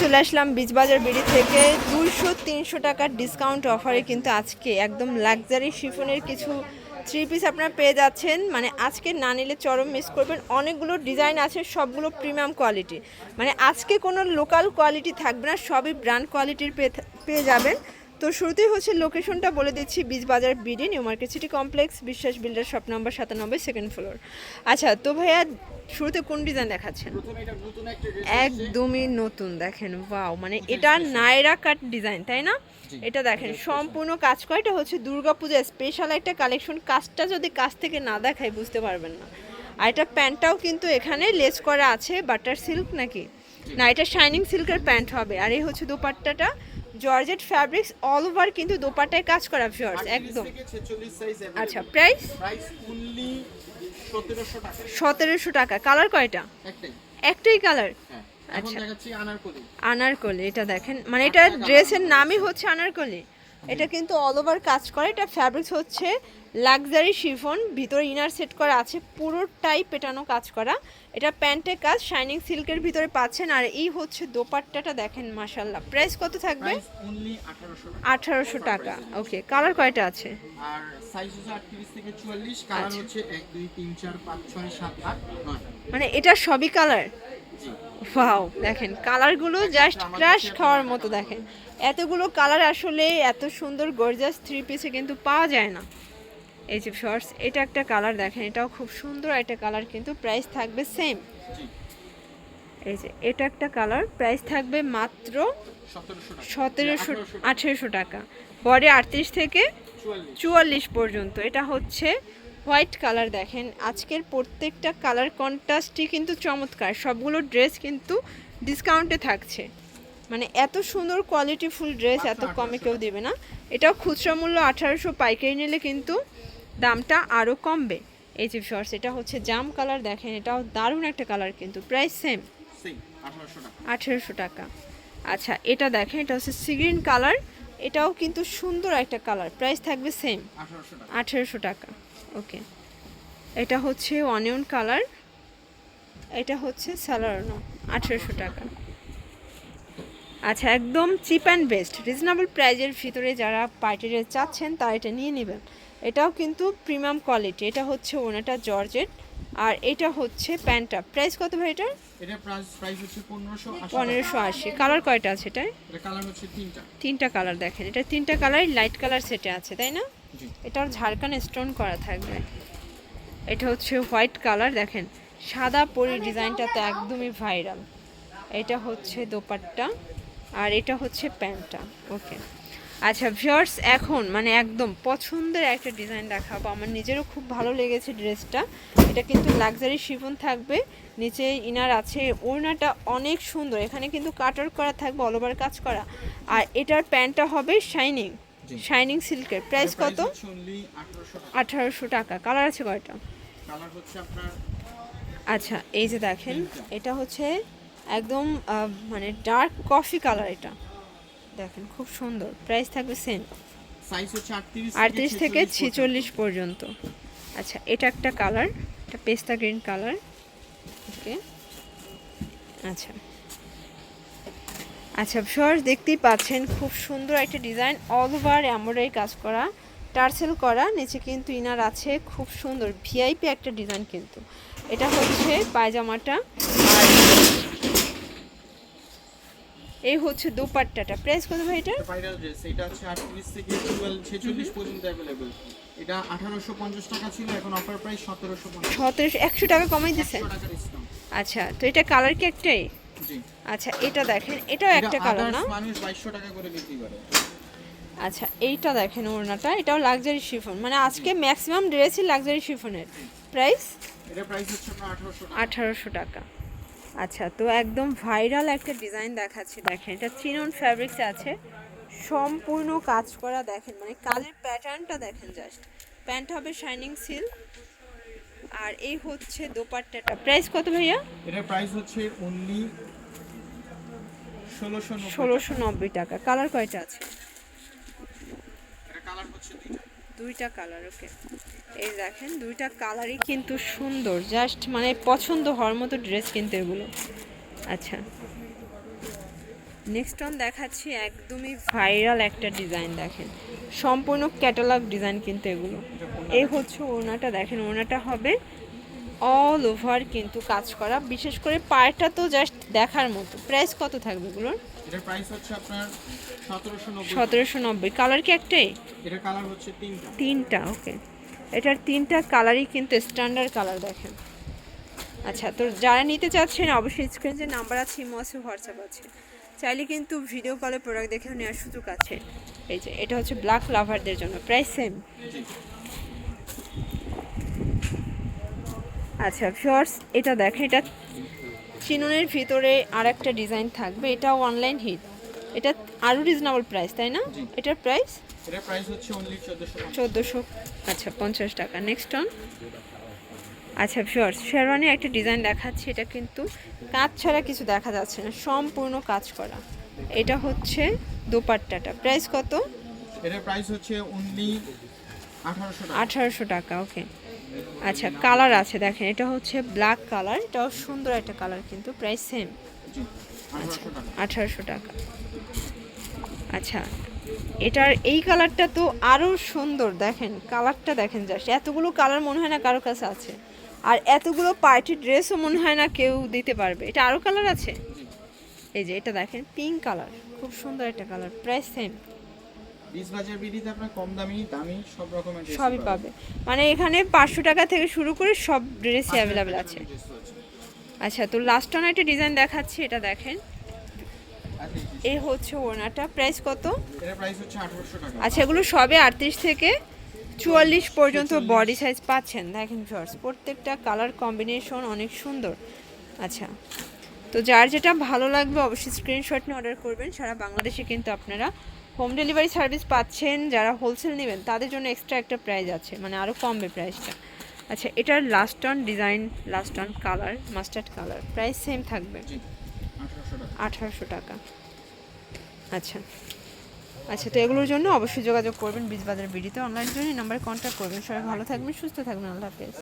চলে আসলাম বীজবাজার বিড়ি থেকে। দুইশো, তিনশো টাকার ডিসকাউন্ট অফারে কিন্তু আজকে একদম লাক্সারি শিফনের কিছু থ্রি পিস আপনারা পেয়ে যাচ্ছেন। মানে আজকে না নিলে চরম মিস করবেন। অনেকগুলো ডিজাইন আছে, সবগুলো প্রিমিয়াম কোয়ালিটি মানে আজকে কোনো লোকাল কোয়ালিটি থাকবে না, সবই ব্র্যান্ড কোয়ালিটির পেয়ে পেয়ে যাবেন। তো শুরুতেই হচ্ছে লোকেশনটা বলে দিচ্ছি, Bijbazar BD, new market city complex, Biswas builder, shop number সাতানব্বই সেকেন্ড ফ্লোর আচ্ছা তো ভাইয়া শুরুতে কোন ডিজাইন দেখাচ্ছেন? একদমই নতুন দেখেন ওয়াও মানে এটা নায়রা কাট ডিজাইন তাই না? এটা দেখেন সম্পূর্ণ কাজ করা এটা হচ্ছে দুর্গাপূজা স্পেশাল একটা কালেকশন কাজটা যদি কাজ থেকে না দেখায় বুঝতে পারবেন না। আর এটা প্যান্টটাও কিন্তু এখানে লেস করা আছে বাটার সিল্ক নাকি? না এটা শাইনিং সিল্কের প্যান্ট হবে। আর এই হচ্ছে দোপাট্টাটা জর্জেট ফ্যাব্রিক্স অল ওভার কিন্তু দোপাট্টায় কাজ করা ভিউয়ার্স একদম। থেকে 46 সাইজ আচ্ছা প্রাইস প্রাইস অনলি 1700 টাকা সতেরোশো টাকা। কালার কয়টা? একটাই। কালার? হ্যাঁ। আচ্ছা। আনারকলি। এটা দেখেন। মানে এটা ড্রেসের নামই হচ্ছে আনারকলি। এটা কিন্তু অল ওভার কাজ করে। এটা ফ্যাব্রিক্স হচ্ছে লাক্সারি শিফন ভিতরে ইনার সেট করা আছে। পুরোটাই পেটানো কাজ করা। এটা প্যান্টের কাজ শাইনিং সিল্কের ভিতরে পাচ্ছেন। আর এই হচ্ছে দোপাট্টাটা দেখেন মাশাল্লাহ প্রাইস কত থাকবে? প্রাইস অনলি 1800 টাকা। আঠারোশো টাকা। ওকে কালার কয়টা আছে? আর সাইজ হচ্ছে 38 থেকে 44 কালার আচ্ছা। হচ্ছে 1 2 3 4 5 6 7 8 9 মানে এটা সবই কালার ওয়াও দেখেন কালারগুলো জাস্ট ক্রাশ খাওয়ার মতো দেখেন। এতগুলো কালার আসলে এত সুন্দর গর্জাস থ্রি পিসে কিন্তু পাওয়া যায় না। এই যে শর্টস এটা একটা কালার দেখেন এটাও খুব সুন্দর একটা কালার কিন্তু প্রাইস থাকবে সেম এই যে এটা একটা কালার প্রাইস থাকবে মাত্র সতেরোশো আঠেরোশো টাকা। বডি আটত্রিশ থেকে 44 চুয়াল্লিশ। পর্যন্ত। এটা হচ্ছে হোয়াইট কালার দেখেন। আজকের প্রত্যেকটা কালার কন্ট্রাস্টই কিন্তু চমৎকার। সবগুলো ড্রেস কিন্তু ডিসকাউন্টে থাকছে। মানে এত সুন্দর কোয়ালিটি ফুল ড্রেস এত কমে কেউ দেবে না। এটাও খুচরা মূল্য আঠারোশো পাইকারি নিলে কিন্তু দামটা আরও কমবে। এই যে শর্টস এটা হচ্ছে জাম কালার দেখেন। এটাও দারুণ একটা কালার কিন্তু। প্রাইস সেম সেম 1800 টাকা। আঠেরোশো টাকা। আচ্ছা এটা দেখেন এটা হচ্ছে সিগ্রিন কালার। এটাও কিন্তু সুন্দর একটা কালার। প্রাইস থাকবে সেম 1800 টাকা। আঠেরোশো টাকা। ওকে এটা হচ্ছে অনিয়ন কালার এটা হচ্ছে স্যালারনো আঠেরোশো টাকা। আচ্ছা একদম চিপ অ্যান্ড বেস্ট রিজনেবল প্রাইজের ভিতরে যারা পার্টি ড্রেস চাচ্ছেন তারা এটা নিয়ে নেবেন। এটাও কিন্তু প্রিমিয়াম কোয়ালিটি এটা হচ্ছে ওনাটা জর্জেট আর এটা হচ্ছে প্যান্টটা। প্রাইস কত ভাই এটার? এটা প্রাইস প্রাইস হচ্ছে 1580 পনেরোশো আশি। কালার কয়টা আছে এটা কালার হচ্ছে তিনটা। তিনটা কালার দেখেন। এটা তিনটা কালার লাইট কালার সেটে আছে তাই না? জি। এটার ঝাড়খান স্টোন করা থাকবে। এটা হচ্ছে হোয়াইট কালার দেখেন। সাদা পরি ডিজাইনটা তো একদমই ভাইরাল। এটা হচ্ছে দোপাট্টা আর এটা হচ্ছে প্যান্টটা। ওকে। আচ্ছা ভিউয়ার্স এখন মানে একদম পছন্দের একটা ডিজাইন দেখাবো। আমার নিজেরও খুব ভালো লেগেছে ড্রেসটা এটা কিন্তু লাক্সারি শিফন থাকবে। নিচে ইনার আছে ওড়নাটা অনেক সুন্দর। এখানে কিন্তু কাটার করা থাকবে অল ওভার কাজ করা। আর এটার প্যান্টটা হবে শাইনিং শাইনিং সিল্কের প্রাইস কত? অনলি 1800 টাকা। আঠারোশো টাকা। কালার আছে কয়টা? আচ্ছা এই যে দেখেন এটা হচ্ছে একদম মানে ডার্ক কফি কালার এটা। দেখেন খুব সুন্দর। প্রাইস থাকবে সেম সাইজ হচ্ছে 38 আটত্রিশ থেকে 46 ছেচল্লিশ পর্যন্ত। আচ্ছা এটা একটা কালার এটা পেস্তা গ্রিন কালার ওকে আচ্ছা। আচ্ছা শর্ট দেখতেই পাচ্ছেন খুব সুন্দর একটা ডিজাইন অল ওভার এমব্রয়ডারি কাজ করা। টার্সেল করা নিচে কিন্তু ইনার আছে খুব সুন্দর। ভিআইপি একটা ডিজাইন কিন্তু। এটা হচ্ছে পায়জামাটা। আর এই হচ্ছে দোপাট্টাটা প্রাইস কত ভাই এটা ভাইরাল ড্রেস এটা হচ্ছে 38 থেকে 44 46 পর্যন্ত अवेलेबल এটা 1850 টাকা ছিল এখন অফার প্রাইস 1750 সতেরোশো একশো টাকা কমাই দিচ্ছেন 100 টাকা ডিসকাউন্ট আচ্ছা তো এটা কালার কি একটাই জি আচ্ছা এটা দেখেন এটাও একটা কালার না others মানুষ 2200 টাকা করে বিক্রি করে আচ্ছা এইটা দেখেন ওড়নাটা এটাও লাক্সারি শিফন মানে আজকে ম্যাক্সিমাম ড্রেসই লাক্সারি শিফনের প্রাইস এটা প্রাইস হচ্ছে আপনার 1800 টাকা আঠারোশো টাকা আচ্ছা তো একদম ভাইরাল একটা ডিজাইন দেখাচ্ছি দেখেন। এটা চিনন ফ্যাব্রিক্স আছে। সম্পূর্ণ কাজ করা দেখেন মানে কাজের প্যাটার্নটা দেখেন জাস্ট প্যান্ট হবে শাইনিং সিল আর এই হচ্ছে দোপাট্টাটা। প্রাইস কত ভাইয়া? এটা প্রাইস হচ্ছে অনলি 1690 ষোলোশো নব্বই টাকা। কালার কয়টা আছে? এটা কালার হচ্ছে দুইটা। দুইটা কালার ওকে এই দেখেন, দুইটা কালারই কিন্তু সুন্দর। জাস্ট মানে পছন্দ হওয়ার মতো ড্রেস কিন্তু এগুলো। আচ্ছা। নেক্সট অন দেখাচ্ছি একদমই ভাইরাল একটা ডিজাইন দেখেন। সম্পূর্ণ ক্যাটালগ ডিজাইন কিন্তু এগুলো। এই হচ্ছে ওনাটা দেখেন ওনাটা হবে অল ওভার কিন্তু কাজ করা। বিশেষ করে পায়েরটা তো জাস্ট দেখার মতো। প্রাইস কত থাকবে এগুলোর এটার প্রাইস হচ্ছে আপনার সতেরোশো নব্বই। কালার কি একটাই? এটার কালার হচ্ছে তিনটা। তিনটা ওকে এটার তিনটা কালারই কিন্তু স্ট্যান্ডার্ড কালার দেখেন। আচ্ছা তো যারা নিতে চাচ্ছেন অবশ্যই স্ক্রিন যে নাম্বার আছে ইমো আছে হোয়াটসঅ্যাপ আছে। চাইলে কিন্তু ভিডিও কলে প্রোডাক্ট দেখেও নেওয়ার সুযোগ আছে। এই যে এটা হচ্ছে ব্ল্যাক লাভারদের জন্য। প্রাইস সেম জি আচ্ছা ফিওর্স এটা দেখেন এটা চিননের ভিতরে আর একটা ডিজাইন থাকবে এটাও অনলাইন হিট এটা আরও রিজনেবল প্রাইস তাই না? এটার প্রাইস এটার প্রাইস হচ্ছে অনলি চোদ্দোশো চোদ্দোশো আচ্ছা পঞ্চাশ টাকা। নেক্সট অন আচ্ছা শিওর শেরওয়ানি একটা ডিজাইন দেখাচ্ছি এটা কিন্তু কাজ ছাড়া কিছু দেখা যাচ্ছে না সম্পূর্ণ কাজ করা। এটা হচ্ছে দোপাট্টাটা। প্রাইস কত? এটার প্রাইস হচ্ছে অনলি আঠারোশো টাকা। আঠারোশো টাকা ওকে আচ্ছা কালার আছে, দেখেন, এটা হচ্ছে ব্ল্যাক কালার এটাও সুন্দর একটা কালার কিন্তু প্রাইস সেম জি আঠারোশো টাকা। আচ্ছা এটার এই কালারটা তো আরও সুন্দর, দেখেন কালারটা দেখেন জাস্ট এতগুলো কালার মনে হয় না কারও কাছে আছে। আর এতগুলো পার্টি ড্রেসও মনে হয় না কেউ দিতে পারবে। এটা আরও কালার আছে? এই যে, এটা দেখেন পিঙ্ক কালার খুব সুন্দর একটা কালার প্রাইস সেম বাজার বিডিতে আপনার কম দামি দামি সব রকমের সবই পাবে। মানে এখানে পাঁচশো টাকা থেকে শুরু করে সব ড্রেসই অ্যাভেলেবেল আছে। আচ্ছা তো লাস্ট অন একটা ডিজাইন দেখাচ্ছি এটা দেখেন। আচ্ছা, এই হচ্ছে ওনাটা প্রাইস কত? এটার প্রাইস হচ্ছে আঠারোশো টাকা। আচ্ছা এগুলো সবে আটত্রিশ থেকে চুয়াল্লিশ পর্যন্ত বডি সাইজ পাচ্ছেন। দেখেন ভিউয়ার্স প্রত্যেকটা কালার কম্বিনেশন অনেক সুন্দর। আচ্ছা তো যার যেটা ভালো লাগবে অবশ্যই স্ক্রিনশট নিয়ে অর্ডার করবেন। সারা বাংলাদেশে কিন্তু আপনারা হোম ডেলিভারি সার্ভিস পাচ্ছেন যারা হোলসেল নেবেন তাদের জন্য এক্সট্রা একটা প্রাইস আছে মানে আরও কমবে প্রাইসটা আচ্ছা এটার last one design last one colour mustard colour price same থাকবে। জি আঠারোশো টাকা। আঠারোশো টাকা। আচ্ছা আচ্ছা তো এগুলোর জন্য অবশ্যই যোগাযোগ করবেন বীজবাজার বিডিতে অনলাইন জন্য নাম্বারে কন্ট্যাক্ট করবেন। সবাই ভালো থাকবেন সুস্থ থাকবেন আল্লাহ হাফেজ।